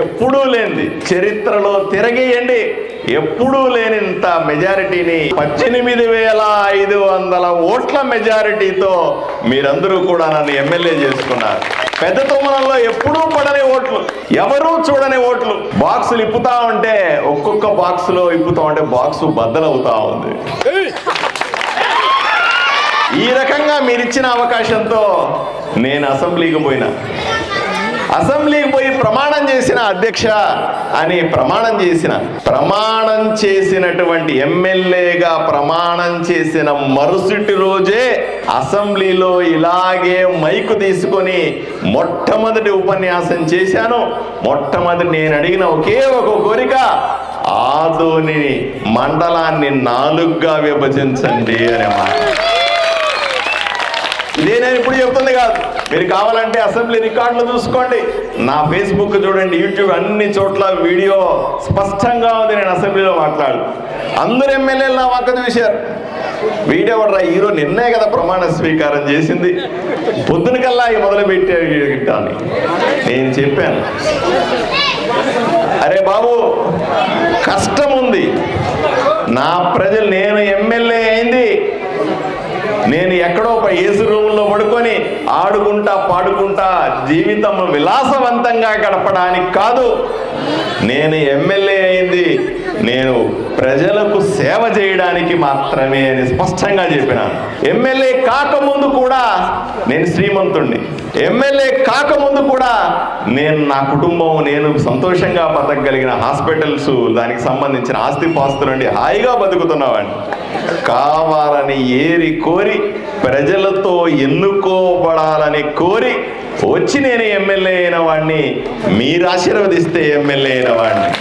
ఎప్పుడూ లేనిది. చరిత్రలో తిరగేయండి. ఎప్పుడూ లేనింత మెజారిటీని పద్దెనిమిది వేల ఐదు వందల ఓట్ల మెజారిటీతో మీరందరూ కూడా నన్ను ఎమ్మెల్యే చేసుకున్నారు. పెద్ద తుమ్మలంలో ఎప్పుడూ పడని ఓట్లు ఎవరూ చూడని ఓట్లు. బాక్సులు ఇప్పుతా ఉంటే ఒక్కొక్క బాక్సులో ఇప్పుతా ఉంటే బాక్స్ బద్దలవుతా ఉంది. ఈ రకంగా మీరిచ్చిన అవకాశంతో నేను అసెంబ్లీకి పోయినా. అసెంబ్లీకి పోయి ప్రమాణం చేసిన అధ్యక్ష అని ప్రమాణం చేసిన ప్రమాణం చేసినటువంటి ఎమ్మెల్యేగా ప్రమాణం చేసిన మరుసటి రోజే అసెంబ్లీలో ఇలాగే మైకు తీసుకొని మొట్టమొదటి ఉపన్యాసం చేశాను. మొట్టమొదటి నేను అడిగిన ఒకే ఒక కోరిక ఆదోని మండలాన్ని నాలుగుగా విభజించండి అనే మాట. నేను ఇప్పుడు చెప్తుంది కాదు. మీరు కావాలంటే అసెంబ్లీ రికార్డులు చూసుకోండి. నా ఫేస్బుక్ చూడండి యూట్యూబ్ అన్ని చోట్ల వీడియో స్పష్టంగా ఉంది నేను అసెంబ్లీలో మాట్లాడు. అందరు ఎమ్మెల్యేలు నా వంక చూశారు. వీడియో కూడా హీరో నిన్నే కదా ప్రమాణ స్వీకారం చేసింది. పొద్దున కల్లా ఈ మొదలు పెట్టాను నేను చెప్పాను. అరే బాబు కష్టం ఉంది. నా ప్రజలు నేను ఎమ్మెల్యే నేను ఎక్కడో ఒక ఏసు రూమ్లో పడుకొని ఆడుకుంటా పాడుకుంటా జీవితం విలాసవంతంగా గడపడానికి కాదు. నేను ఎమ్మెల్యే అయింది. నేను ప్రజలకు సేవ చేయడానికి మాత్రమే అని స్పష్టంగా చెప్పినాను ఎమ్మెల్యే కాకముందు కూడా నేను శ్రీమంతుణ్ణి. ఎమ్మెల్యే కాకముందు కూడా నేను నా కుటుంబం నేను సంతోషంగా బతకగలిగిన హాస్పిటల్స్ దానికి సంబంధించిన ఆస్తి పాస్తులు నుండి హాయిగా బతుకుతున్నవాడిని కావాలని ఏరి కోరి ప్రజలతో ఎన్నుకోబడాలని కోరి వచ్చి నేను ఎమ్మెల్యే అయిన వాడిని మీరు ఆశీర్వదిస్తే ఎమ్మెల్యే అయిన వాడిని